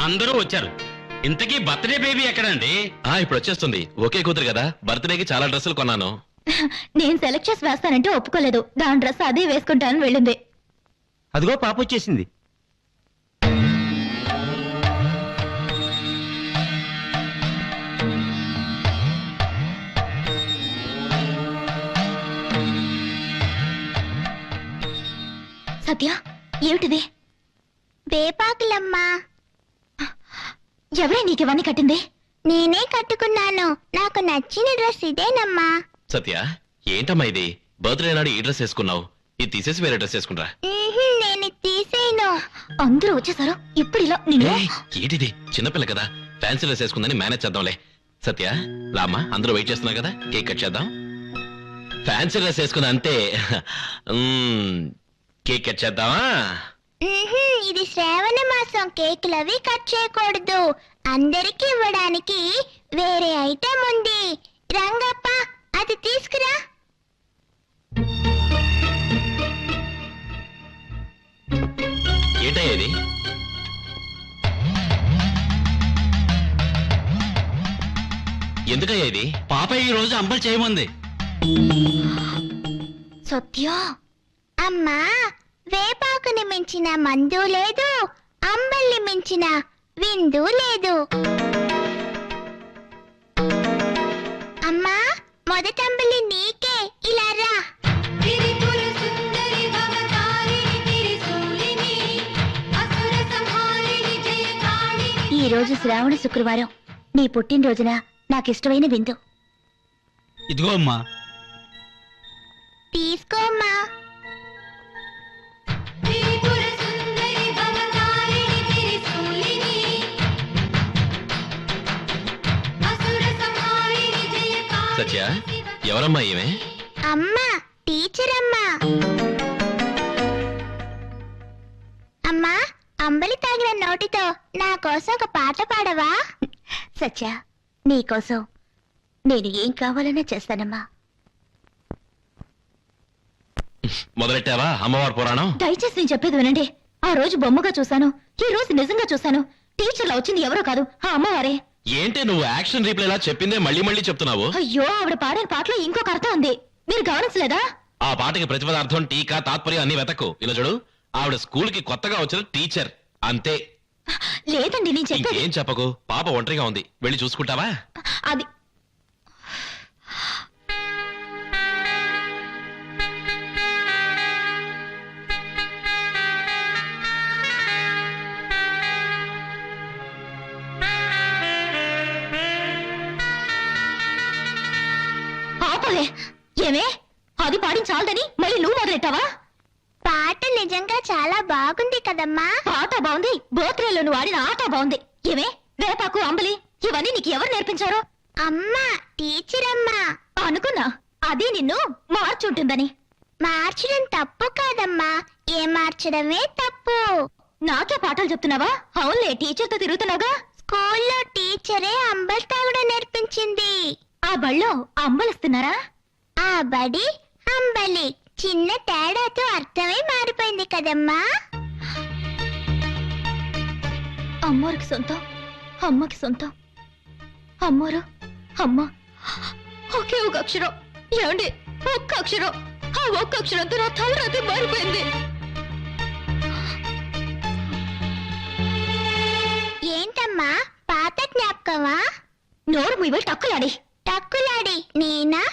అందరూ వచ్చారు. ఇంతకీ బర్త్డే బేబీ ఎక్కడండి? ఆ ఇప్పుడు వచ్చేస్తుంది. ఒకే కూతురు కదా. బర్త్డేకి చాలా డ్రెస్సులు కొన్నాను. నేను సెలెక్ట్ చేసి వేస్తానంటే ఒప్పుకోలేదు. దాని డ్రెస్ అదే వేసుకుంటానని వెళ్ళింది. అదిగో పాప వచ్చేసింది. సత్య ఏమిటిది? వేపాకులమ్మా. ఎవరే నీకు ఇవన్నీ కట్టింది? నేనే కట్టుకున్నాను. నాకు నచ్చిన డ్రెస్ ఇదేనమ్మా. సత్య ఏంటమ్మా ఇది? బర్త్డే నాడు ఈ డ్రెస్ వేసుకున్నావు. ఇది తీసేసి వేరే డ్రెస్ వేసుకుంటా. ఉహుం, నేను ఇది తీసేయను. అందరూ వచ్చేసారు. ఇప్పుడు ఇలా నిన్ను ఏంటిది? చిన్నపిల్ల కదా. ఫ్యాన్సీ డ్రెస్ వేసుకుందని మేనేజ్ చేద్దాంలే. సత్య రామ్మా అందరూ వెయిట్ చేస్తున్నారు కదా. కేక్ కట్ చేద్దాం. ఫ్యాన్సీ డ్రెస్ వేసుకుంది అంతే మ్మ్, కేక్ కట్ చేద్దామా? ఇది శ్రావణ మాసం కేకులు అవి కట్ చేయకూడదు. అందరికి ఇవ్వడానికి వేరే ఐటెం ఉంది. రంగప్ప అది తీసుకురా. ఏంటయ్యా ఇది? ఎందుకయ్యా ఇది? పాప ఈ రోజు అంబలు చేయమంది. సత్య అమ్మా వేపాకుని మించిన మందు లేదు అంబల్ని మించిన విందు లేదు. అమ్మా మొదటంబలి నీకే ఇలా రా. త్రిపుర సుందరి భవతారిణి త్రిశూలిని అసుర సంహారిణి జయకాళిని ఈ రోజు శ్రావణ శుక్రవారం. నీ పుట్టినరోజున నాకు ఇష్టమైన విందు. ఇదిగో అమ్మా. తీసుకోమ్మా సత్య? ఎవరమ్మా ఈమె? అమ్మా టీచర్ అమ్మా. అమ్మా అంబలి తాగిన నోటితో నా కోసం ఒక పాట పాడవా? సత్య నీకోసం నేను ఏం కావాలన్నా చేస్తానమ్మా. మొదలెట్టావా? అమ్మవారి పురాణం? దయచేసి నేను చెప్పేది వినండి. ఆ రోజు బొమ్మగా చూశాను ఈ రోజు నిజంగా చూశాను. టీచర్లా వచ్చింది ఎవరో కాదు ఆ అమ్మవారే. ఏంటి నువ్వు యాక్షన్ రీప్లేలా చెప్పిందే మళ్ళీ మళ్ళీ చెప్తున్నావు? అయ్యో ఆవిడ పాడిన పాటలో ఇంకొక అర్థం ఉంది. మీరు గమనించలేదా? ఆ పాటకి ప్రతిపదార్థం టీకా తాత్పర్యం అన్ని వెతకు. ఇలా చూడు ఆవిడ స్కూల్కి కొత్తగా వచ్చిన టీచర్. అంతే. లేదండి నేను చెప్పేది ఇంకేం చెప్పకు? పాప ఒంటరిగా ఉంది. వెళ్ళి చూసుకుంటావా? అది ఏమే? అది పాడించాలని మళ్ళీ నువ్వు మొదలెట్టావా? పాట నిజంగా చాలా బాగుంది కదమ్మా. పాట బాగుంది. బర్త్డేలో నువ్వు ఆడిన ఆట బాగుంది. ఏమే? వేపాకు అంబలి ఇవన్నీ నీకు ఎవరు నేర్పించారో? అమ్మా టీచర్ అమ్మా అనుకున్నా. అది నిన్ను మార్చుంటుందని. మార్చడం తప్పు కాదమ్మా. ఏ మార్చడమే తప్పు. నాకే పాఠాలు చెప్తున్నావా? అవునులే టీచర్తో తిరుగుతున్నావుగా? స్కూల్లో టీచరే అంబల్ తాగడం నేర్పించింది. ఆ బళ్ళో అంబలిస్తున్నారా? ఆ బడి అంబలి. చిన్న తేడాతో అర్థమే మారిపోయింది కదమ్మా. అమ్మోరికి సొంతం అమ్మకి సొంతం. అమ్మోరు అమ్మ. ఒకే ఒక అక్షరం. ఏమండి? ఒక్క అక్షరం. ఆ ఒక్క అక్షరంతో నా తలరాతి మారిపోయింది. ఏంటమ్మా? పాత జ్ఞాపకమా? నోరు మీవే టక్కులాడి. టక్కులాడి. నేనా?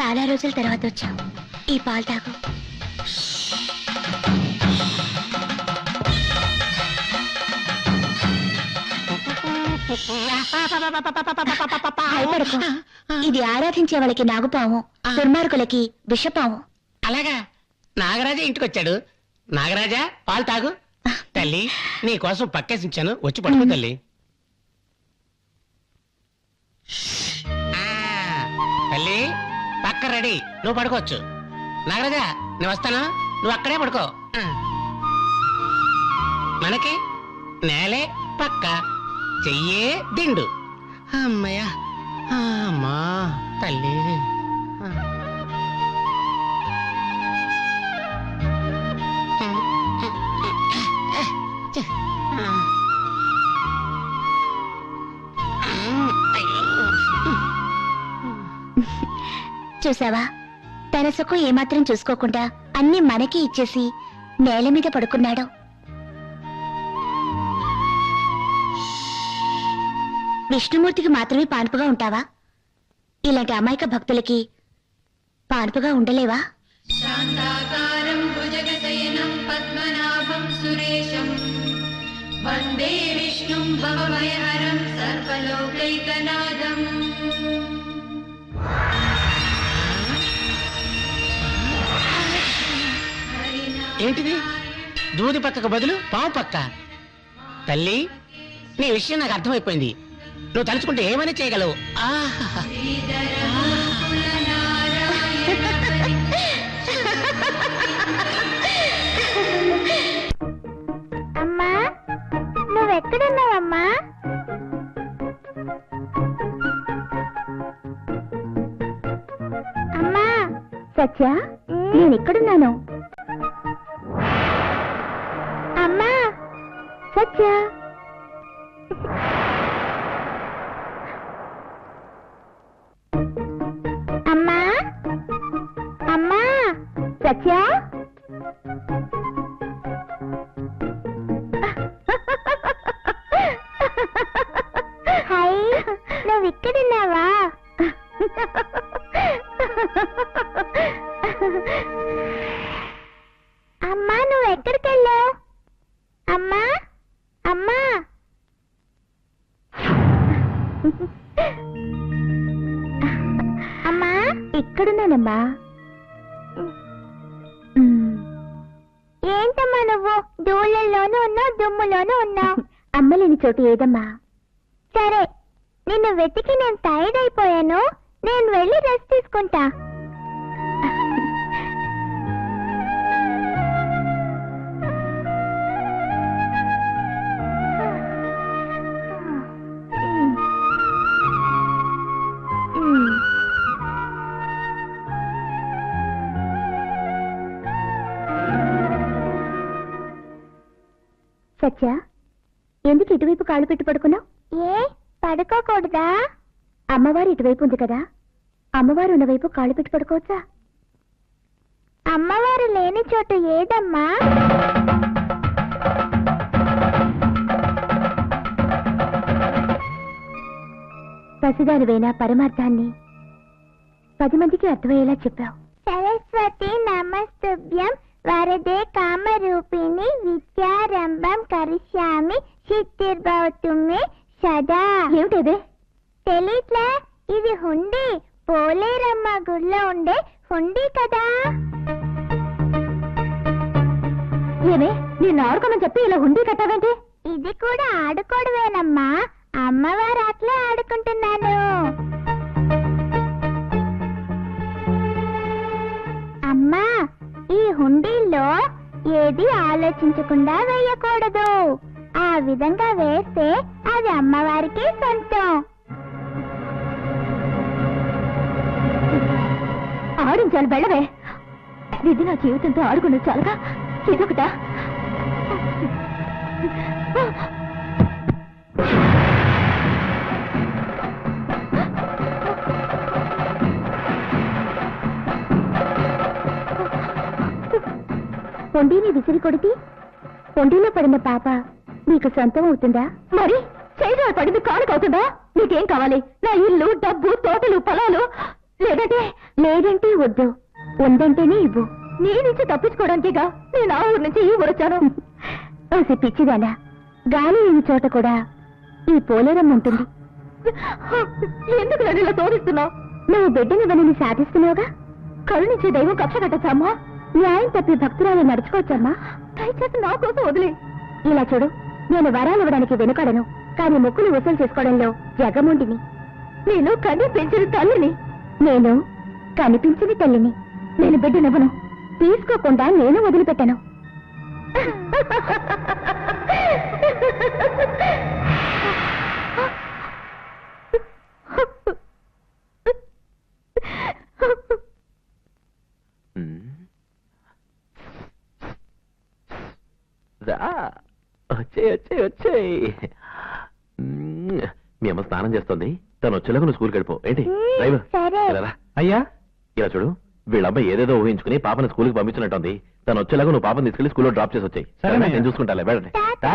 చాలా రోజుల తర్వాత వచ్చావు. ఈ పాలు తాగు. భయపడకు. ఇది ఆరాధించే వాళ్ళకి నాగుపాము దుర్మార్గులకి విషపాము. అలాగా? నాగరాజా ఇంటికి వచ్చాడు నాగరాజా పాలు తాగు. తల్లి నీ కోసం పక్కేసి ఉంచాను వచ్చి పడుకో తల్లి. ఆ, పక్క రెడీ. నువ్వు పడుకోవచ్చు. నాగరాజా నేను వస్తాను. నువ్వు అక్కడే పడుకో. ఆ. మనకి నేలే పక్క. చెయ్యే దిండు. అమ్మయ్యా. అమ్మా తల్లి. చూసావా? తన సుఖం ఏమాత్రం చూసుకోకుండా అన్ని మనకి ఇచ్చేసి నేల మీద పడుకున్నాడు. విష్ణుమూర్తికి మాత్రమే పాన్పుగా ఉంటావా? ఇలాంటి అమాయక భక్తులకి పాన్పుగా ఉండలేవా? ఏంటిది? దూది పక్కకు బదులు పావు పక్క. తల్లి నీ విషయం నాకు అర్థమైపోయింది. నువ్వు తలుచుకుంటే ఏమైనా చేయగలవు. అమ్మా నువ్వెక్కడున్నావమ్మా? అమ్మా సత్య నేను ఎక్కడున్నాను సత్య? హాయ్. నువ్వు ఇక్కడున్నావా? అమ్మా నువ్వు ఎక్కడికి వెళ్ళావు అమ్మా అమ్మా. అమ్మా. ఇక్కడున్నానమ్మా. దూళ్ళల్లోనూ ఉన్నావు దుమ్ములోనూ ఉన్నావు అమ్మలేని చోటు ఏదమ్మా? సరే నిన్ను వెతికి నేను టైర్డ్ అయిపోయాను నేను వెళ్ళి రెస్ట్ తీసుకుంటా. సత్య ఎందుకు ఇటువైపు కాళ్ళు పెట్టి పడుకున్నావు? ఏ పడుకోకూడదా? అమ్మవారు ఇటువైపు ఉంది కదా అమ్మవారు ఉన్న వైపు కాళ్ళు పెట్టి పడుకోవచ్చా? అమ్మవారు లేని చోటు ఏదమ్మా? పసిదానివైన పరమార్థాన్ని పది మందికి అర్థమయ్యేలా చెప్పావు. సరస్వతి నమస్తుభ్యం. వరదే కామరూపిణి విద్యారంభం కరిష్యామి సిద్ధిర్భవతుమే సదా. ఏమిటది? తెలీట్లే? ఇది హుండీ. పోలేరమ్మ గుడిలో ఉండే హుండీ కదా. ఏమే నేను ఆడుకోమని చెప్పి ఇలా హుండీ కట్టావేంటి? ఇది కూడా ఆడుకోవడమేనమ్మా. అమ్మవారు అట్లే ఆడుకుంటున్నాను. అమ్మా ఈ హుండీల్లో ఏది ఆలోచించకుండా వేయకూడదు. ఆ విధంగా వేస్తే అది అమ్మవారికి సొంతం. ఆడించాలి బెళ్ళవే ఇది నా జీవితంతో ఆడుకున్న చాలుగా. ఇదొకట? పొండిని విసిరి కొడితే పొండిలో పడిన పాప నీకు సొంతం అవుతుందా? మరి చేతిలో పడింది కానుక అవుతుందా? నీకేం కావాలి? నా ఇల్లు డబ్బు తోటలు పొలాలు లేదంటే లేదంటే వద్దు. ఉందంటేనే ఇవ్వు. నీ నుంచి తప్పించుకోవడానికిగా నేను ఆ ఊరు నుంచి ఈ ఊరు వచ్చాను. ఓసి పిచ్చిదానా గాలి లేని చోట కూడా ఈ పోలేరం ఉంటుంది. ఎందుకు నన్ను ఇలా తోడిస్తున్నావు? నువ్వు బిడ్డనివ్వని సాధిస్తున్నావుగా? కరుణించే దైవం కక్ష కట్టచ్చమ్మా న్యాయం తప్పి భక్తురాలు నడుచుకోవచ్చమ్మా. దయచేసి నా కోసం వదిలే. ఇలా చూడు నేను వరాలు ఇవ్వడానికి వెనుకడను కానీ మొక్కులు వసూలు చేసుకోవడంలో జగముండిని నేను కనిపించిన తల్లిని. నేను కనిపించిన తల్లిని. నేను బిడ్డనివ్వను. తీసుకోకుండా నేను వదిలిపెట్టాను ఉమ్. రా వచ్చే వచ్చే వచ్చే. మీ అమ్మ స్నానం చేస్తుంది. తను వచ్చేలాగా నువ్వు స్కూల్కి వెళ్ళిపో. ఏంటి? డ్రైవర్? సరే. అయ్యా? ఇలా చూడు వీళ్ళ అబ్బాయి ఏదేదో ఊహించుకుని పాపని స్కూల్కి పంపించినట్టుంది. తను వచ్చేలాగా నువ్వు పాపని తీసుకెళ్ళి స్కూల్లో డ్రాప్ చేసి వచ్చాయి. సరేనయ్య. నేను చూసుకుంటాలే? వెళ్ళండి. టాటా.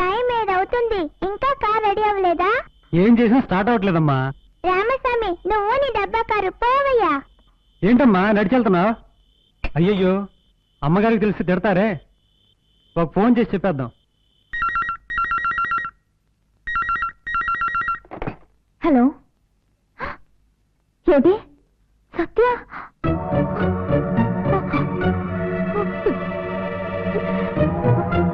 టైం ఏదవుతుంది? ఇంకా కార్ రెడీ అవ్వలేదా? ఏం చేసినా స్టార్ట్ అవ్వట్లేదమ్మా. రామస్వామి నువ్వు నీ డబ్బా కారు పోవయ్యా. ఏంటమ్మా నడిచెళ్తున్నావు అయ్యయ్యో అమ్మగారికి తెలిసి తిడతారే? ఒక ఫోన్ చేసి చెప్పేద్దాం. హలో? ఏంటి సత్య?